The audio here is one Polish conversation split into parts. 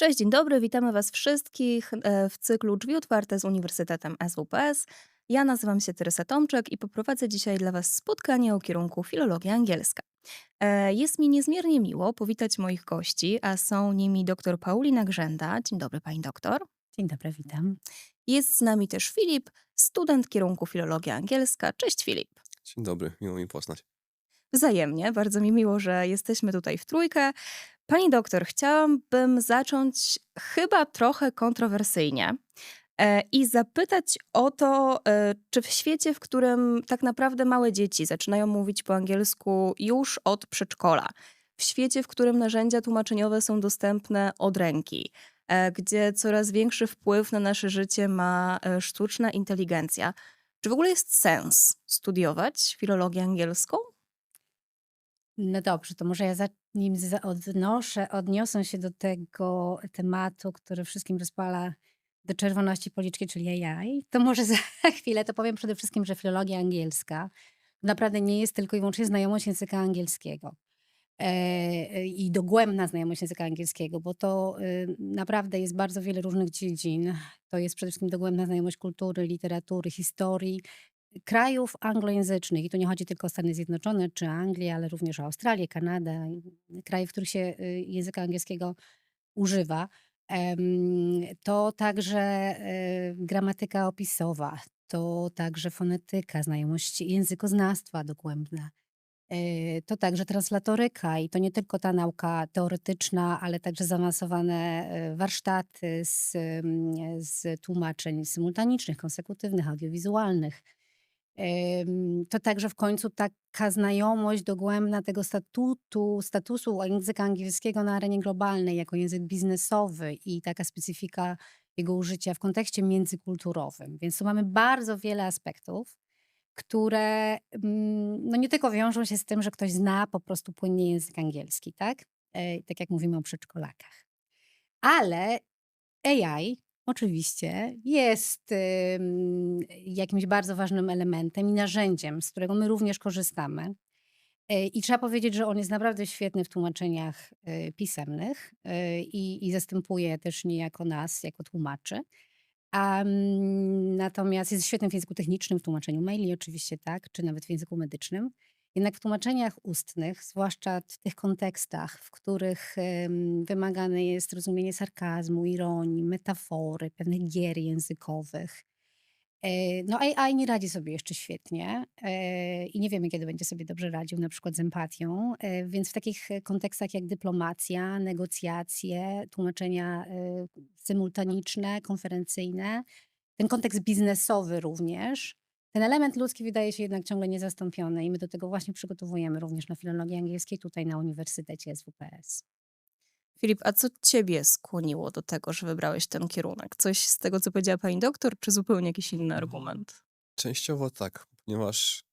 Cześć, dzień dobry, witamy Was wszystkich e, w cyklu Drzwi Otwarte z Uniwersytetem SWPS. Ja nazywam się Teresa Tomczek i poprowadzę dzisiaj dla Was spotkanie o kierunku Filologia Angielska. E, Jest mi niezmiernie miło powitać moich gości, a są nimi dr Paulina Grzęda. Dzień dobry, pani doktor. Dzień dobry, witam. Jest z nami też Filip, student kierunku Filologia Angielska. Cześć Filip. Dzień dobry, miło mi poznać. Wzajemnie, bardzo mi miło, że jesteśmy tutaj w trójkę. Pani doktor, chciałabym zacząć chyba trochę kontrowersyjnie e, i zapytać o to, e, czy w świecie, w którym tak naprawdę małe dzieci zaczynają mówić po angielsku już od przedszkola, w świecie, w którym narzędzia tłumaczeniowe są dostępne od ręki, e, gdzie coraz większy wpływ na nasze życie ma sztuczna inteligencja, czy w ogóle jest sens studiować filologię angielską? No dobrze, to może ja zanim za- odnoszę, odniosę się do tego tematu, który wszystkim rozpala do czerwoności policzki, czyli AI, to może za chwilę to powiem przede wszystkim, że filologia angielska naprawdę nie jest tylko i wyłącznie znajomość języka angielskiego. E, I dogłębna znajomość języka angielskiego, bo to y, naprawdę jest bardzo wiele różnych dziedzin. To jest przede wszystkim dogłębna znajomość kultury, literatury, historii, krajów anglojęzycznych. I tu nie chodzi tylko o Stany Zjednoczone czy Anglię, ale również o Australię, Kanadę, kraje, w których się y, języka angielskiego używa. To także y, gramatyka opisowa, to także fonetyka, znajomość językoznawstwa dogłębna. E, To także translatoryka i to nie tylko ta nauka teoretyczna, ale także zaawansowane e, warsztaty z, z tłumaczeń symultanicznych, konsekutywnych, audiowizualnych. To także w końcu taka znajomość dogłębna tego statutu, statusu języka angielskiego na arenie globalnej jako język biznesowy i taka specyfika jego użycia w kontekście międzykulturowym. Więc tu mamy bardzo wiele aspektów, które mm, no nie tylko wiążą się z tym, że ktoś zna po prostu płynnie język angielski, tak? E, Tak jak mówimy o przedszkolakach. Ale AI oczywiście jest jakimś bardzo ważnym elementem i narzędziem, z którego my również korzystamy. E, I trzeba powiedzieć, że on jest naprawdę świetny w tłumaczeniach e, pisemnych e, i, i zastępuje też niejako nas jako tłumaczy. A, mm, natomiast jest świetny w języku technicznym, w tłumaczeniu maili oczywiście, tak, czy nawet w języku medycznym. Jednak w tłumaczeniach ustnych, zwłaszcza w tych kontekstach, w których wymagane jest rozumienie sarkazmu, ironii, metafory, pewnych gier językowych, e, no AI nie radzi sobie jeszcze świetnie e, i nie wiemy, kiedy będzie sobie dobrze radził, na przykład z empatią. E, Więc w takich kontekstach jak dyplomacja, negocjacje, tłumaczenia symultaniczne, konferencyjne, ten kontekst biznesowy również, ten element ludzki wydaje się jednak ciągle niezastąpiony i my do tego właśnie przygotowujemy również na filologii angielskiej tutaj na Uniwersytecie SWPS. Filip, a co ciebie skłoniło do tego, że wybrałeś ten kierunek? Coś z tego, co powiedziała pani doktor, czy zupełnie jakiś inny argument? Częściowo tak, ponieważ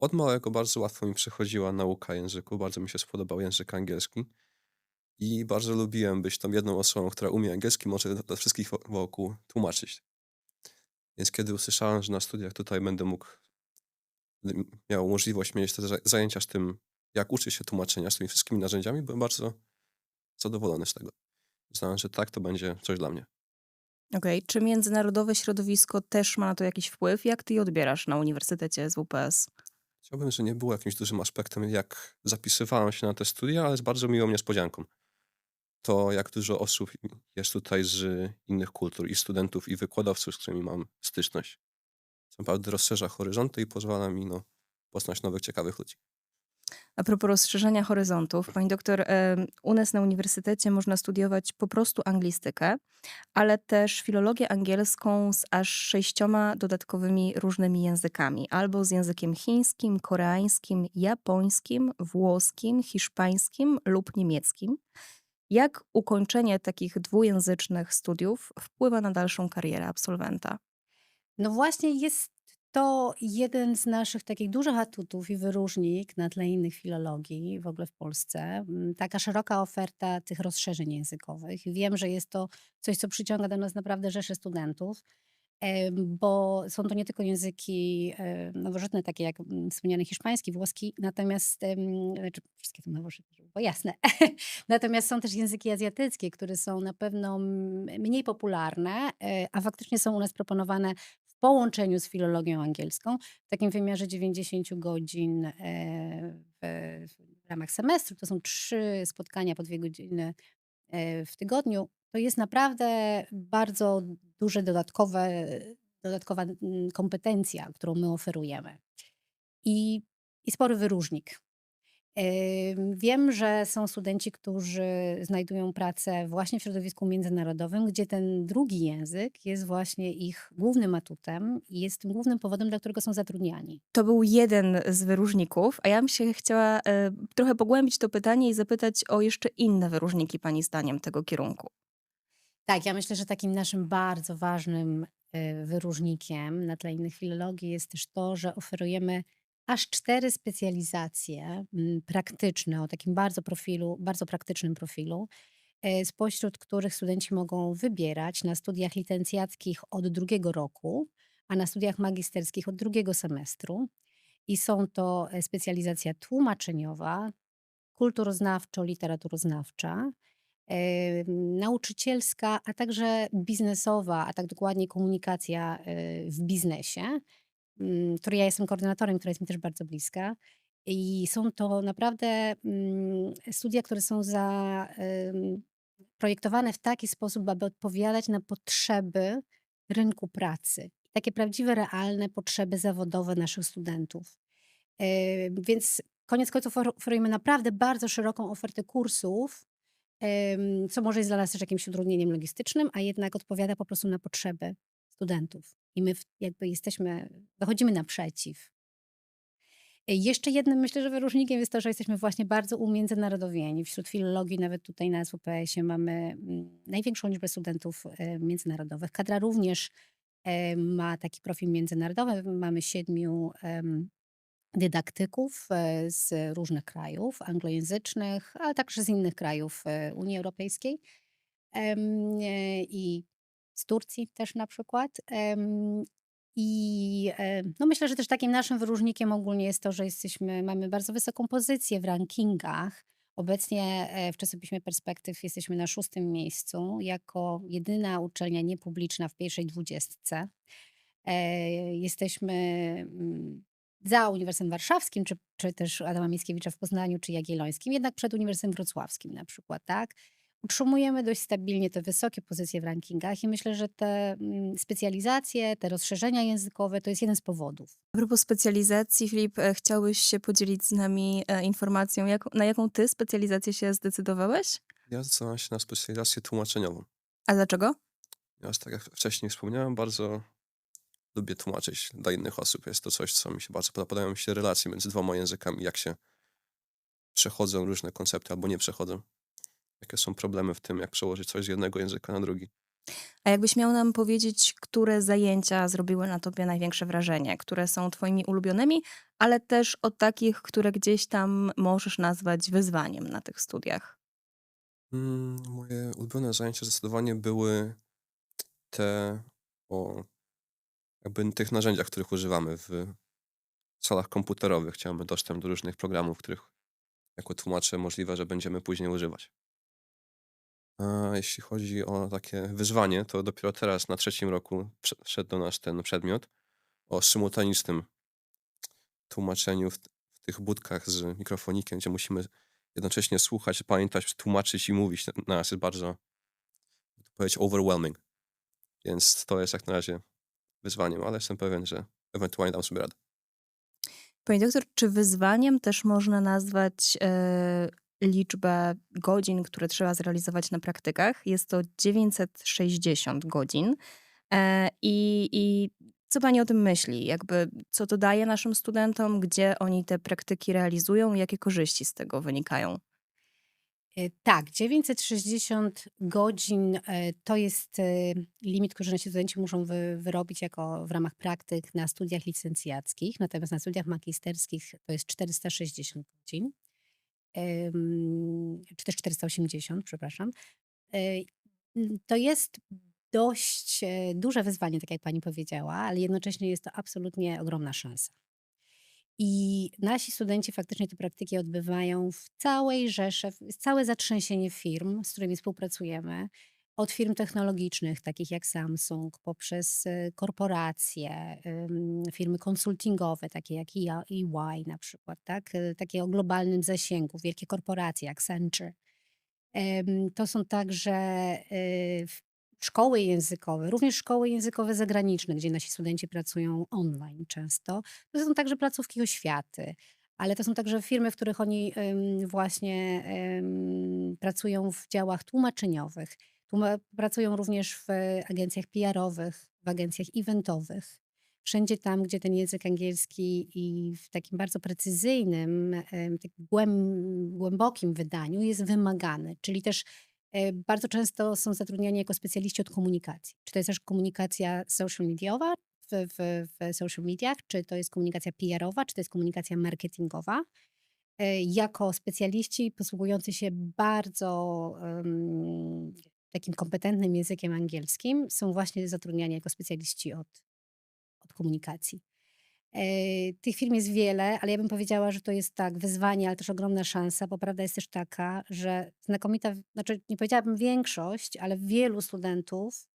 od małego bardzo łatwo mi przychodziła nauka języku, bardzo mi się spodobał język angielski i bardzo lubiłem być tą jedną osobą, która umie angielski, może dla wszystkich wo- wokół tłumaczyć. Więc kiedy usłyszałem, że na studiach tutaj będę mógł, miał możliwość mieć te za- zajęcia z tym, jak uczyć się tłumaczenia, z tymi wszystkimi narzędziami, byłem bardzo zadowolony z tego. Znałem, że tak, to będzie coś dla mnie. Okej, czy międzynarodowe środowisko też ma na to jakiś wpływ? Jak ty je odbierasz na Uniwersytecie SWPS? Chciałbym, że nie było jakimś dużym aspektem, jak zapisywałem się na te studia, ale z bardzo miłą niespodzianką. To, jak dużo osób jest tutaj z innych kultur, i studentów, i wykładowców, z którymi mam styczność. Co naprawdę rozszerza horyzonty i pozwala mi no, poznać nowych, ciekawych ludzi. A propos rozszerzenia horyzontów, pani doktor, u nas na uniwersytecie można studiować po prostu anglistykę, ale też filologię angielską z aż sześcioma dodatkowymi różnymi językami, albo z językiem chińskim, koreańskim, japońskim, włoskim, hiszpańskim lub niemieckim. Jak ukończenie takich dwujęzycznych studiów wpływa na dalszą karierę absolwenta? No właśnie jest to jeden z naszych takich dużych atutów i wyróżnik na tle innych filologii w ogóle w Polsce. Mm, Taka szeroka oferta tych rozszerzeń językowych. Wiem, że jest to coś, co przyciąga do nas naprawdę rzesze studentów. Bo są to nie tylko języki nowożytne, takie jak mm, wspomniany hiszpański, włoski, natomiast, znaczy wszystkie są nowożytne, żeby było jasne, natomiast są też języki azjatyckie, które są na pewno m- mniej popularne, e, a faktycznie są u nas proponowane w połączeniu z filologią angielską, w takim wymiarze 90 godzin e, w, ramach semestru. To są trzy spotkania po dwie godziny w tygodniu. To jest naprawdę bardzo duże dodatkowe, dodatkowa mm, kompetencja, którą my oferujemy. I, i spory wyróżnik. Wiem, że są studenci, którzy znajdują pracę właśnie w środowisku międzynarodowym, gdzie ten drugi język jest właśnie ich głównym atutem i jest tym głównym powodem, dla którego są zatrudniani. To był jeden z wyróżników, a ja bym się chciała e, trochę pogłębić to pytanie i zapytać o jeszcze inne wyróżniki pani zdaniem tego kierunku. Tak, ja myślę, że takim naszym bardzo ważnym y, wyróżnikiem na tle innych filologii jest też to, że oferujemy aż cztery specjalizacje mm, praktyczne o takim bardzo profilu, bardzo praktycznym profilu, y, spośród których studenci mogą wybierać na studiach licencjackich od drugiego roku, a na studiach magisterskich od drugiego semestru. I są to e, specjalizacja tłumaczeniowa, kulturoznawczo-literaturoznawcza, nauczycielska, a także biznesowa, a tak dokładnie komunikacja e, w biznesie, mm, której ja jestem koordynatorem, która jest mi też bardzo bliska. I są to naprawdę mm, studia, które są za, em, projektowane w taki sposób, aby odpowiadać na potrzeby rynku pracy. Takie prawdziwe, realne potrzeby zawodowe naszych studentów. E, Więc koniec końców ofer- oferujemy naprawdę bardzo szeroką ofertę kursów, co może jest dla nas też jakimś utrudnieniem logistycznym, a jednak odpowiada po prostu na potrzeby studentów. I my jakby jesteśmy, wychodzimy naprzeciw. E, Jeszcze jednym myślę, że wyróżnikiem jest to, że jesteśmy właśnie bardzo umiędzynarodowieni. Wśród filologii, nawet tutaj na SWPS-ie mamy mm, największą liczbę studentów e, międzynarodowych. Kadra również e, ma taki profil międzynarodowy. Mamy siedmiu dydaktyków e, z różnych krajów anglojęzycznych, ale także z innych krajów e, Unii Europejskiej e, i z Turcji też na przykład. I no myślę, że też takim naszym wyróżnikiem ogólnie jest to, że jesteśmy, mamy bardzo wysoką pozycję w rankingach. Obecnie w czasopiśmie Perspektyw jesteśmy na szóstym miejscu jako jedyna uczelnia niepubliczna w pierwszej dwudziestce. Jesteśmy mm, za Uniwersytetem Warszawskim, czy, czy też Adama Mickiewicza w Poznaniu, czy Jagiellońskim, jednak przed Uniwersytetem Wrocławskim na przykład, tak? Utrzymujemy dość stabilnie te wysokie pozycje w rankingach i myślę, że te mm, specjalizacje, te rozszerzenia językowe to jest jeden z powodów. A propos specjalizacji, Filip, e, chciałbyś się podzielić z nami e, informacją, jak, na jaką ty specjalizację się zdecydowałeś? Ja zdecydowałem się na specjalizację tłumaczeniową. A dlaczego? Ponieważ tak jak wcześniej wspomniałem, bardzo lubię tłumaczyć dla innych osób. Jest to coś, co mi się bardzo podoba. Podobają mi się relacje między dwoma językami, jak się przechodzą różne koncepty albo nie przechodzą. Jakie są problemy w tym, jak przełożyć coś z jednego języka na drugi. A jakbyś miał nam powiedzieć, które zajęcia zrobiły na tobie największe wrażenie, które są twoimi ulubionymi, ale też o takich, które gdzieś tam możesz nazwać wyzwaniem na tych studiach? Mm, moje ulubione zajęcia zdecydowanie były te o jakby tych narzędziach, których używamy w salach komputerowych. Chciałem dostęp do różnych programów, których jako tłumacze możliwe, że będziemy później używać. A jeśli chodzi o takie wyzwanie, to dopiero teraz na trzecim roku wszedł do nas ten przedmiot o symultanicznym tłumaczeniu w, w tych budkach z mikrofonikiem, gdzie musimy jednocześnie słuchać, pamiętać, tłumaczyć i mówić na nas jest bardzo, powiedzieć, overwhelming. Więc to jest jak na razie wyzwaniem, ale jestem pewien, że ewentualnie dam sobie radę. Panie doktor, czy wyzwaniem też można nazwać e, liczbę godzin, które trzeba zrealizować na praktykach? Jest to 960 godzin. E, i, I co pani o tym myśli? Jakby co to daje naszym studentom, gdzie oni te praktyki realizują, jakie korzyści z tego wynikają? E, Tak, 960 godzin e, to jest e, limit, który nasi studenci muszą wy, wyrobić jako w ramach praktyk na studiach licencjackich, natomiast na studiach magisterskich to jest 460 godzin, czy też 480, przepraszam. To jest dość duże wyzwanie, tak jak pani powiedziała, ale jednocześnie jest to absolutnie ogromna szansa. I nasi studenci faktycznie te praktyki odbywają w całej rzesze, w- całe zatrzęsienie firm, z którymi współpracujemy. Od firm technologicznych, takich jak Samsung, poprzez e, korporacje, firmy konsultingowe, takie jak EY EY na przykład, tak? E, takie o globalnym zasięgu, wielkie korporacje jak Accenture. To są także e, szkoły językowe, również szkoły językowe zagraniczne, gdzie nasi studenci pracują online często. To są także placówki oświaty, ale to są także firmy, w których oni właśnie pracują w działach tłumaczeniowych. Tłuma- pracują również w agencjach PR-owych, w agencjach eventowych. Wszędzie tam, gdzie ten język angielski i w takim bardzo precyzyjnym, głębokim wydaniu jest wymagany. Czyli też bardzo często są zatrudniani jako specjaliści od komunikacji. Czy to jest też komunikacja social mediowa w, w, w social mediach, czy to jest komunikacja PR-owa, czy to jest komunikacja marketingowa. E, Jako specjaliści posługujący się bardzo em, takim kompetentnym językiem angielskim są właśnie zatrudniani jako specjaliści od, od komunikacji. Tych firm jest wiele, ale ja bym powiedziała, że to jest tak wyzwanie, ale też ogromna szansa, bo prawda jest też taka, że znakomita, znaczy nie powiedziałabym większość, ale wielu studentów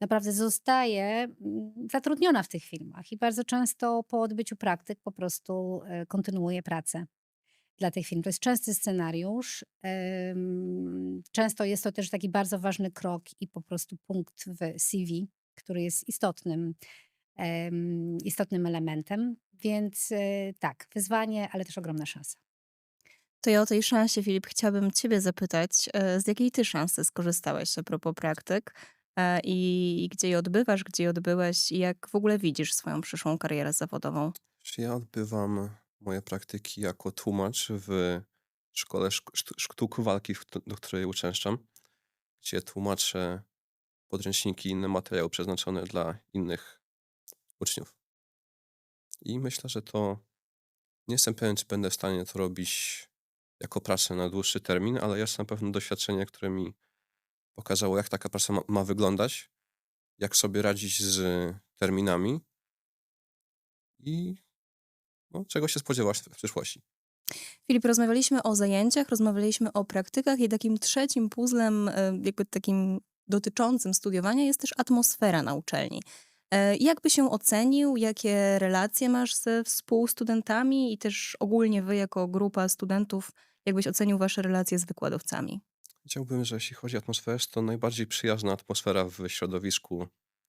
naprawdę zostaje mm, zatrudniona w tych firmach i bardzo często po odbyciu praktyk po prostu e, kontynuuje pracę dla tych firm. To jest częsty scenariusz. Często jest to też taki bardzo ważny krok i po prostu punkt w CV, który jest istotnym, istotnym elementem. Więc e, tak, wyzwanie, ale też ogromna szansa. To ja o tej szansie, Filip, chciałabym ciebie zapytać, e, z jakiej ty szansy skorzystałeś a propos praktyk e, i, i gdzie je odbywasz, gdzie je odbyłeś i jak w ogóle widzisz swoją przyszłą karierę zawodową? Ja odbywam moje praktyki jako tłumacz w szkole szk- sztu- sztuk walki, do której uczęszczam, gdzie tłumaczę podręczniki i inne materiały przeznaczone dla innych uczniów. I myślę, że to nie jestem pewien, czy będę w stanie to robić jako pracę na dłuższy termin, ale jest na pewno doświadczenie, które mi pokazało, jak taka praca ma, ma wyglądać, jak sobie radzić z terminami i no, czego się spodziewać w przyszłości. Filip, rozmawialiśmy o zajęciach, rozmawialiśmy o praktykach i takim trzecim puzzlem, e, jakby takim dotyczącym studiowania jest też atmosfera na uczelni. E, Jak by się ocenił, jakie relacje masz ze współstudentami i też ogólnie wy jako grupa studentów, jakbyś ocenił wasze relacje z wykładowcami? Powiedziałbym, że jeśli chodzi o atmosferę, to najbardziej przyjazna atmosfera w środowisku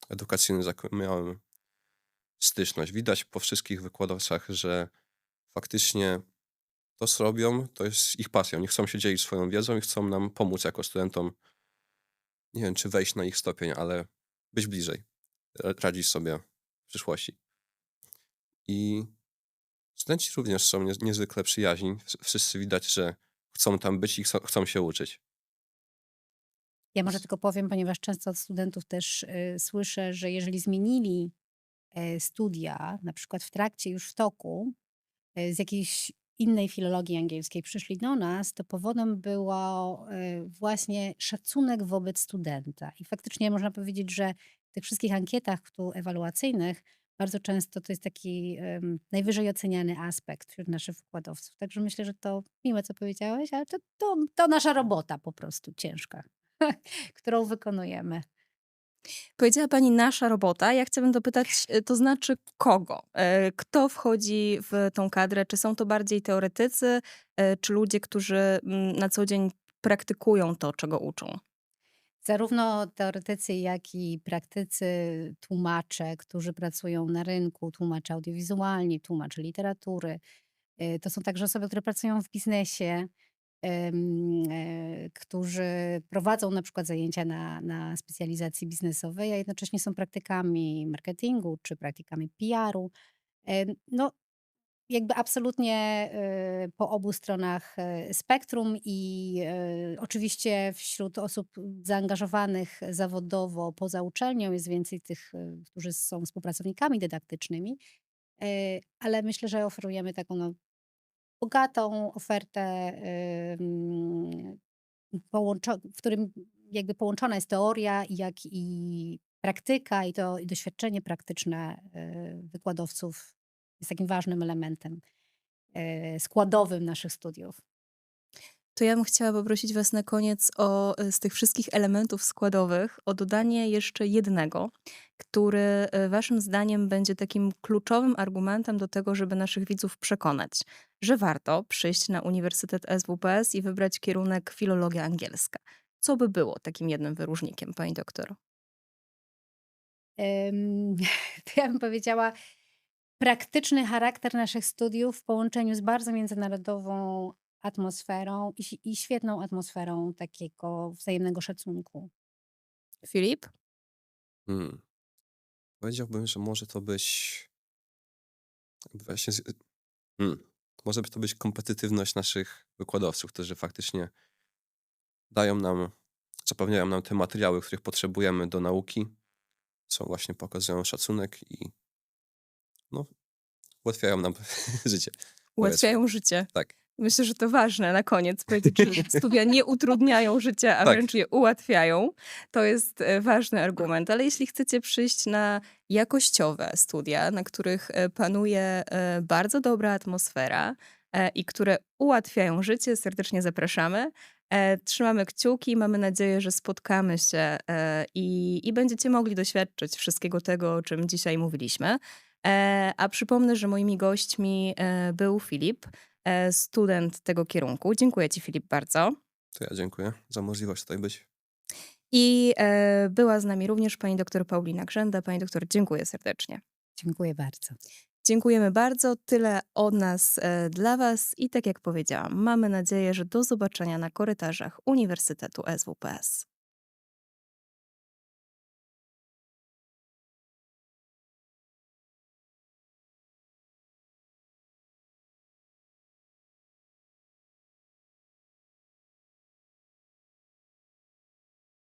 edukacyjnym, z jakim miałem styczność. Widać po wszystkich wykładowcach, że faktycznie to, co robią, to jest ich pasją. Nie chcą się dzielić swoją wiedzą i chcą nam pomóc jako studentom, nie wiem, czy wejść na ich stopień, ale być bliżej, ra- radzić sobie w przyszłości. I studenci również są nie- niezwykle przyjaźni. Wszyscy widać, że chcą tam być i chcą, się uczyć. Ja może tylko powiem, ponieważ często od studentów też y, słyszę, że jeżeli zmienili e, studia, na przykład w trakcie, już w toku, e, z jakiejś innej filologii angielskiej przyszli do nas, to powodem było e, właśnie szacunek wobec studenta. I faktycznie można powiedzieć, że tych wszystkich ankietach tu ewaluacyjnych bardzo często to jest taki em, najwyżej oceniany aspekt wśród naszych wykładowców. Także myślę, że to miłe, co powiedziałeś, ale to, to, to nasza robota po prostu ciężka, którą wykonujemy. Powiedziała pani nasza robota. Ja chciałabym dopytać, e, to znaczy kogo? E, Kto wchodzi w tą kadrę? Czy są to bardziej teoretycy, e, czy ludzie, którzy mm, na co dzień praktykują to, czego uczą? Zarówno teoretycy, jak i praktycy, tłumacze, którzy pracują na rynku, tłumacze audiowizualni, tłumacze literatury. y, To są także osoby, które pracują w biznesie, e, którzy prowadzą na przykład zajęcia na, na specjalizacji biznesowej, a jednocześnie są praktykami marketingu czy praktykami PR-u. No, jakby absolutnie e, po obu stronach e, spektrum i e, oczywiście wśród osób zaangażowanych zawodowo poza uczelnią jest więcej tych, którzy są współpracownikami dydaktycznymi, ale myślę, że oferujemy taką no, bogatą ofertę, w którym jakby połączona jest teoria, jak i praktyka i to i doświadczenie praktyczne y, wykładowców jest takim ważnym elementem y, składowym naszych studiów. To ja bym chciała poprosić Was na koniec o y, z tych wszystkich elementów składowych o dodanie jeszcze jednego, który y, Waszym zdaniem będzie takim kluczowym argumentem do tego, żeby naszych widzów przekonać, że warto przyjść na Uniwersytet SWPS i wybrać kierunek filologia angielska. Co by było takim jednym wyróżnikiem, Pani doktor? Ym, to ja bym powiedziała praktyczny charakter naszych studiów w połączeniu z bardzo międzynarodową atmosferą i, i świetną atmosferą takiego wzajemnego szacunku. Filip? Hmm. Powiedziałbym, że może to być właśnie z... hmm. może to być kompetytywność naszych wykładowców, którzy faktycznie dają nam, zapewniają nam te materiały, których potrzebujemy do nauki, są właśnie pokazują szacunek i no, ułatwiają nam życie. Ułatwiają życie. Tak. Myślę, że to ważne na koniec powiedzieć, że studia nie utrudniają życia, a Tak. wręcz je ułatwiają. To jest e, ważny argument. Ale jeśli chcecie przyjść na jakościowe studia, na których e, panuje e, bardzo dobra atmosfera i które ułatwiają życie, serdecznie zapraszamy. Trzymamy kciuki, mamy nadzieję, że spotkamy się i, i będziecie mogli doświadczyć wszystkiego tego, o czym dzisiaj mówiliśmy. E, A przypomnę, że moimi gośćmi e, był Filip, e, student tego kierunku. Dziękuję Ci, Filip, bardzo. To ja dziękuję za możliwość tutaj być. I była z nami również pani doktor Paulina Grzęda. Pani doktor, dziękuję serdecznie. Dziękuję bardzo. Dziękujemy bardzo. Tyle od nas dla Was. I tak jak powiedziałam, mamy nadzieję, że do zobaczenia na korytarzach Uniwersytetu SWPS.